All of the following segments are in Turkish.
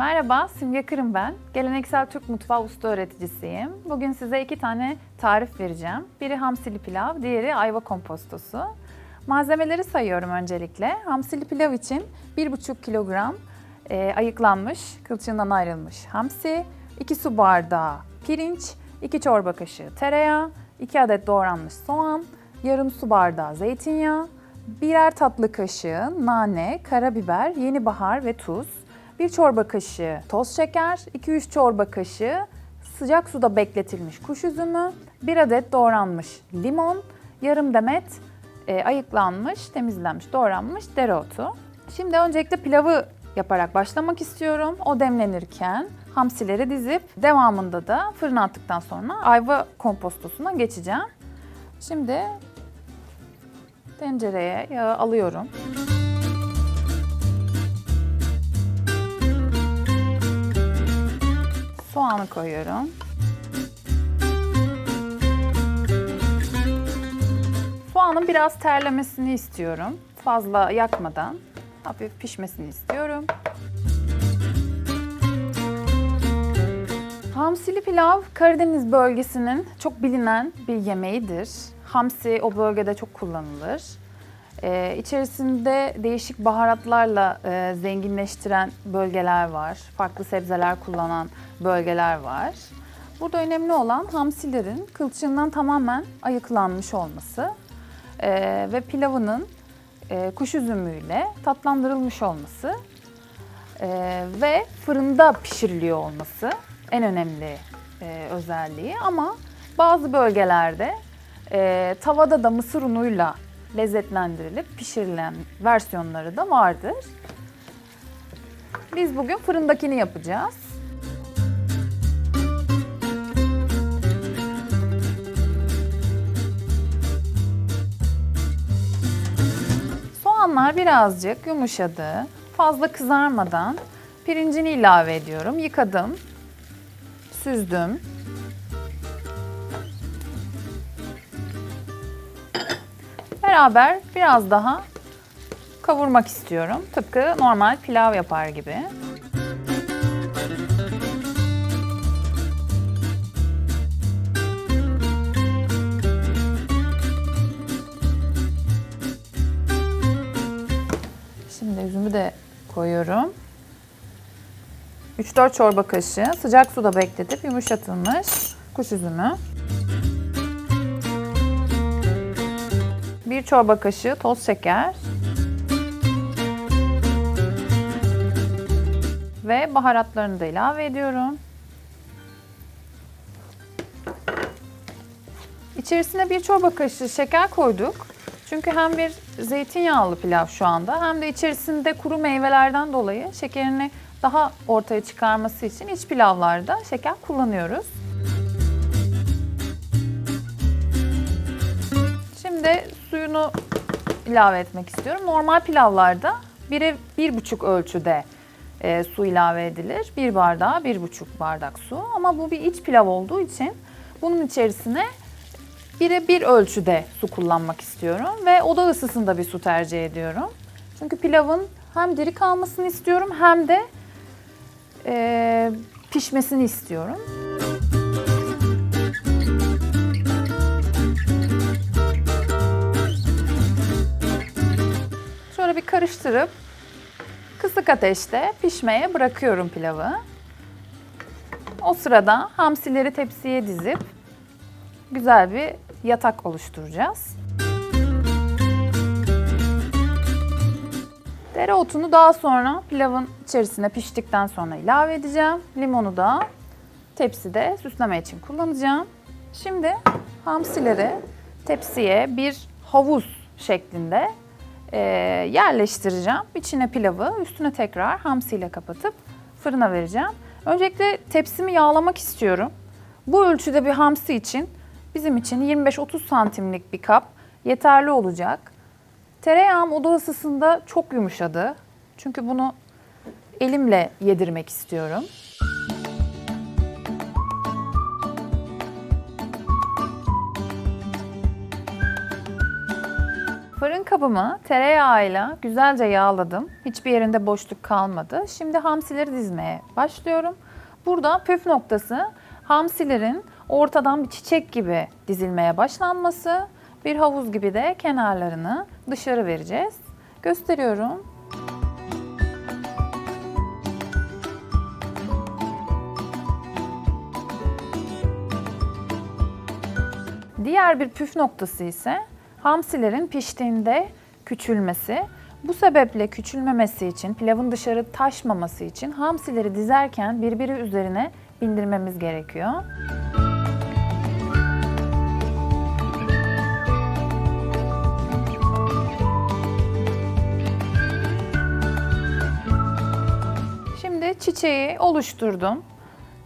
Merhaba, Simge Kırım ben. Geleneksel Türk mutfağı usta öğreticisiyim. Bugün size iki tane tarif vereceğim. Biri hamsili pilav, diğeri ayva kompostosu. Malzemeleri sayıyorum öncelikle. Hamsili pilav için 1,5 kilogram e, ayıklanmış, kılçığından ayrılmış hamsi, 2 su bardağı pirinç, 2 çorba kaşığı tereyağı, 2 adet doğranmış soğan, yarım su bardağı zeytinyağı, birer tatlı kaşığı nane, karabiber, yeni bahar ve tuz, bir çorba kaşığı toz şeker, 2-3 çorba kaşığı sıcak suda bekletilmiş kuş üzümü, bir adet doğranmış limon, yarım demet e, ayıklanmış, temizlenmiş, doğranmış dereotu. Şimdi öncelikle pilavı yaparak başlamak istiyorum. O demlenirken hamsileri dizip devamında da fırına attıktan sonra ayva kompostosuna geçeceğim. Şimdi tencereye yağı alıyorum. Soğanı koyuyorum. Soğanın biraz terlemesini istiyorum. Fazla yakmadan hafif pişmesini istiyorum. Hamsili pilav Karadeniz bölgesinin çok bilinen bir yemeğidir. Hamsi o bölgede çok kullanılır. Ee, içerisinde değişik baharatlarla e, zenginleştiren bölgeler var. Farklı sebzeler kullanan bölgeler var. Burada önemli olan hamsilerin kılçığından tamamen ayıklanmış olması e, ve pilavının e, kuş üzümüyle tatlandırılmış olması e, ve fırında pişiriliyor olması en önemli e, özelliği. Ama bazı bölgelerde e, tavada da mısır unuyla lezzetlendirilip pişirilen versiyonları da vardır. Biz bugün fırındakini yapacağız. Soğanlar birazcık yumuşadı. Fazla kızarmadan pirincini ilave ediyorum. Yıkadım, süzdüm. Beraber biraz daha kavurmak istiyorum. Tıpkı normal pilav yapar gibi. Şimdi üzümü de koyuyorum. 3-4 çorba kaşığı sıcak suda bekletip yumuşatılmış kuş üzümü. 1 çorba kaşığı toz şeker. Ve baharatlarını da ilave ediyorum. İçerisine bir çorba kaşığı şeker koyduk. Çünkü hem bir zeytinyağlı pilav şu anda hem de içerisinde kuru meyvelerden dolayı şekerini daha ortaya çıkarması için iç pilavlarda şeker kullanıyoruz. Şimdi suyunu ilave etmek istiyorum. Normal pilavlarda bire bir buçuk ölçüde e, su ilave edilir. Bir bardağa bir buçuk bardak su. Ama bu bir iç pilav olduğu için bunun içerisine bire bir ölçüde su kullanmak istiyorum. Ve oda ısısında bir su tercih ediyorum. Çünkü pilavın hem diri kalmasını istiyorum hem de e, pişmesini istiyorum. Şöyle bir karıştırıp kısık ateşte pişmeye bırakıyorum pilavı. O sırada hamsileri tepsiye dizip güzel bir yatak oluşturacağız. Dereotunu daha sonra pilavın içerisine piştikten sonra ilave edeceğim. Limonu da tepside süsleme için kullanacağım. Şimdi hamsileri tepsiye bir havuz şeklinde e, yerleştireceğim. İçine pilavı, üstüne tekrar hamsiyle kapatıp fırına vereceğim. Öncelikle tepsimi yağlamak istiyorum. Bu ölçüde bir hamsi için bizim için 25-30 santimlik bir kap yeterli olacak. Tereyağım oda ısısında çok yumuşadı. Çünkü bunu elimle yedirmek istiyorum. Kabımı tereyağıyla güzelce yağladım. Hiçbir yerinde boşluk kalmadı. Şimdi hamsileri dizmeye başlıyorum. Burada püf noktası hamsilerin ortadan bir çiçek gibi dizilmeye başlanması. Bir havuz gibi de kenarlarını dışarı vereceğiz. Gösteriyorum. Diğer bir püf noktası ise hamsilerin piştiğinde küçülmesi. Bu sebeple küçülmemesi için, pilavın dışarı taşmaması için hamsileri dizerken birbiri üzerine bindirmemiz gerekiyor. Şimdi çiçeği oluşturdum.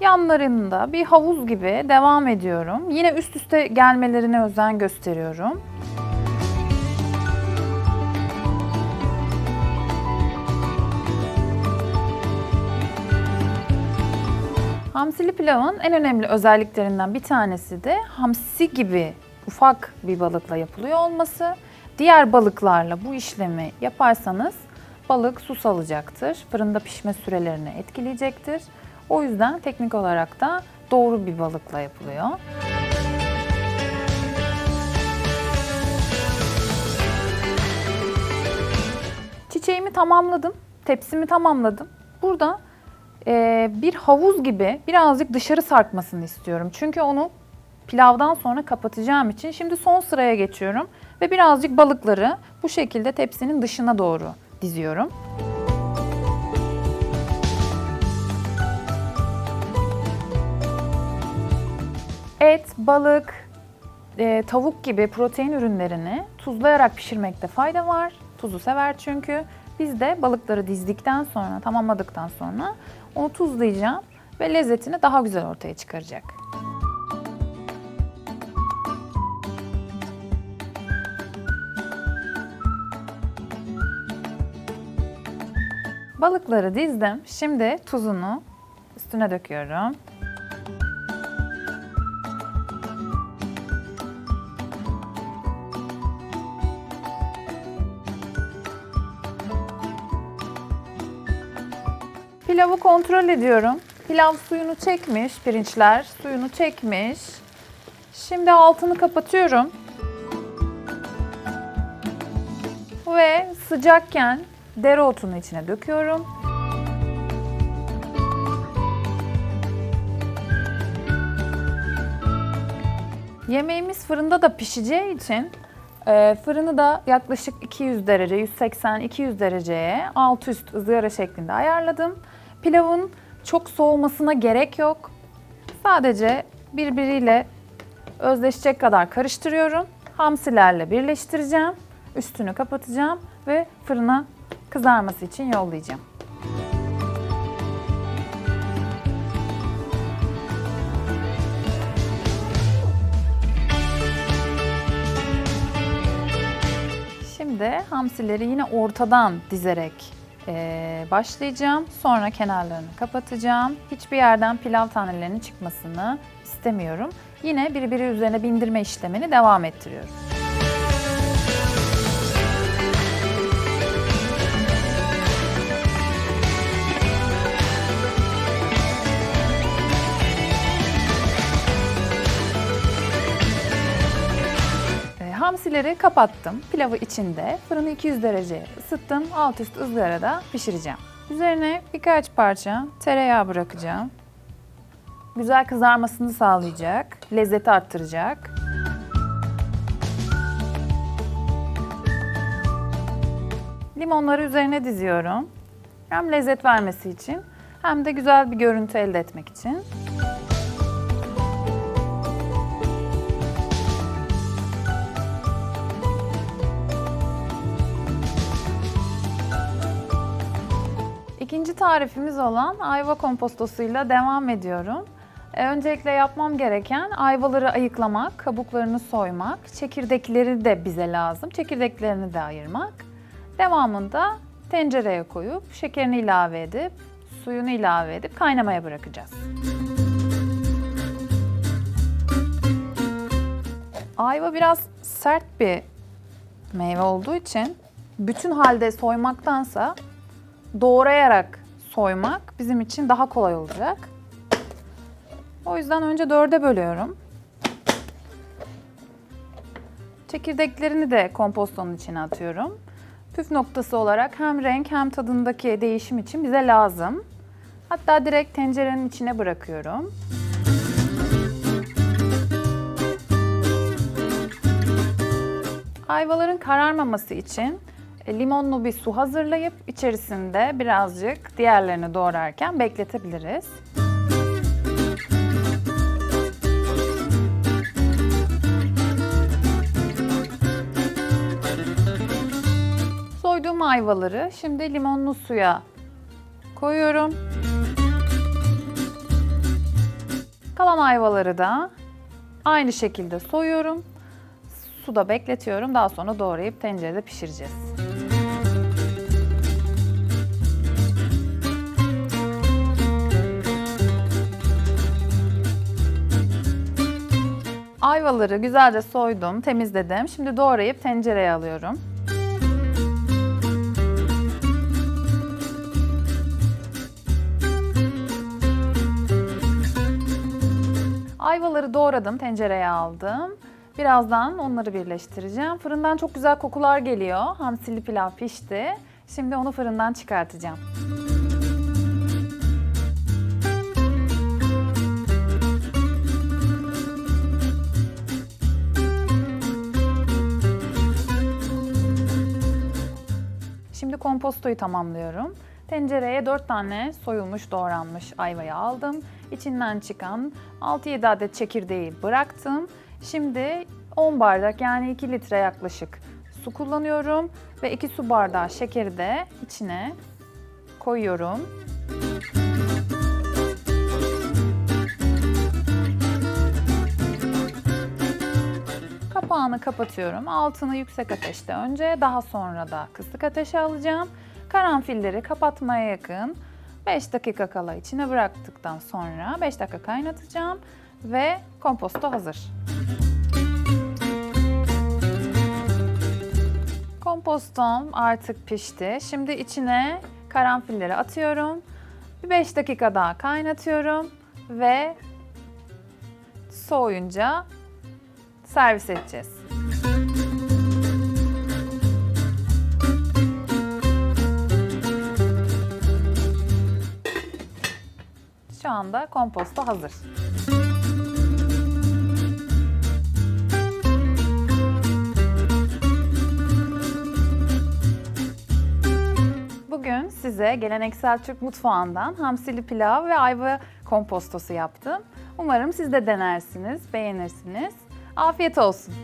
Yanlarında bir havuz gibi devam ediyorum. Yine üst üste gelmelerine özen gösteriyorum. Hamsili pilavın en önemli özelliklerinden bir tanesi de hamsi gibi ufak bir balıkla yapılıyor olması. Diğer balıklarla bu işlemi yaparsanız balık su salacaktır. Fırında pişme sürelerini etkileyecektir. O yüzden teknik olarak da doğru bir balıkla yapılıyor. Çiçeğimi tamamladım. Tepsimi tamamladım. Burada e, bir havuz gibi birazcık dışarı sarkmasını istiyorum. Çünkü onu pilavdan sonra kapatacağım için şimdi son sıraya geçiyorum ve birazcık balıkları bu şekilde tepsinin dışına doğru diziyorum. Et, balık, e, tavuk gibi protein ürünlerini tuzlayarak pişirmekte fayda var. Tuzu sever çünkü. Biz de balıkları dizdikten sonra, tamamladıktan sonra onu tuzlayacağım ve lezzetini daha güzel ortaya çıkaracak. Balıkları dizdim. Şimdi tuzunu üstüne döküyorum. Pilavı kontrol ediyorum. Pilav suyunu çekmiş, pirinçler suyunu çekmiş. Şimdi altını kapatıyorum. Ve sıcakken dereotunu içine döküyorum. Yemeğimiz fırında da pişeceği için e, fırını da yaklaşık 200 derece, 180-200 dereceye alt üst ızgara şeklinde ayarladım. Pilavın çok soğumasına gerek yok. Sadece birbiriyle özleşecek kadar karıştırıyorum. Hamsilerle birleştireceğim. Üstünü kapatacağım ve fırına kızarması için yollayacağım. Şimdi hamsileri yine ortadan dizerek eee, başlayacağım. Sonra kenarlarını kapatacağım. Hiçbir yerden pilav tanelerinin çıkmasını istemiyorum. Yine birbiri üzerine bindirme işlemini devam ettiriyorum. E, Hamsileri kapattım. Pilavı içinde. Fırını 200 dereceye ısıttım. Alt üst ızgarada pişireceğim. Üzerine birkaç parça tereyağı bırakacağım. Güzel kızarmasını sağlayacak, lezzeti arttıracak. Limonları üzerine diziyorum. Hem lezzet vermesi için hem de güzel bir görüntü elde etmek için. Tarifimiz olan ayva kompostosuyla devam ediyorum. E, Öncelikle yapmam gereken ayvaları ayıklamak, kabuklarını soymak, çekirdekleri de bize lazım. Çekirdeklerini de ayırmak. Devamında tencereye koyup şekerini ilave edip, suyunu ilave edip kaynamaya bırakacağız. Ayva biraz sert bir meyve olduğu için bütün halde soymaktansa doğrayarak soymak bizim için daha kolay olacak. O yüzden önce dörde bölüyorum. Çekirdeklerini de kompostonun içine atıyorum. Püf noktası olarak hem renk hem tadındaki değişim için bize lazım. Hatta direkt tencerenin içine bırakıyorum. Ayvaların kararmaması için limonlu bir su hazırlayıp içerisinde birazcık diğerlerini doğrarken bekletebiliriz. Soyduğum ayvaları şimdi limonlu suya koyuyorum. Kalan ayvaları da aynı şekilde soyuyorum. Suda bekletiyorum. Daha sonra doğrayıp tencerede pişireceğiz. Ayvaları güzelce soydum, temizledim. Şimdi doğrayıp tencereye alıyorum. Ayvaları doğradım, tencereye aldım. Birazdan onları birleştireceğim. Fırından çok güzel kokular geliyor. Hamsili pilav pişti. Şimdi onu fırından çıkartacağım. Kompostoyu tamamlıyorum. Tencereye 4 tane soyulmuş doğranmış ayvayı aldım. İçinden çıkan 6-7 adet çekirdeği bıraktım. Şimdi 10 bardak yani 2 litre yaklaşık su kullanıyorum ve 2 su bardağı şekeri de içine koyuyorum. Kapağını kapatıyorum. Altını yüksek ateşte önce, daha sonra da kısık ateşe alacağım. Karanfilleri kapatmaya yakın 5 dakika kala içine bıraktıktan sonra 5 dakika kaynatacağım ve komposto hazır. Kompostom artık pişti. Şimdi içine karanfilleri atıyorum. Bir 5 dakika daha kaynatıyorum ve soğuyunca servis edeceğiz. Şu anda komposto hazır. Bugün size geleneksel Türk mutfağından hamsili pilav ve ayva kompostosu yaptım. Umarım siz de denersiniz, beğenirsiniz. Afiyet olsun.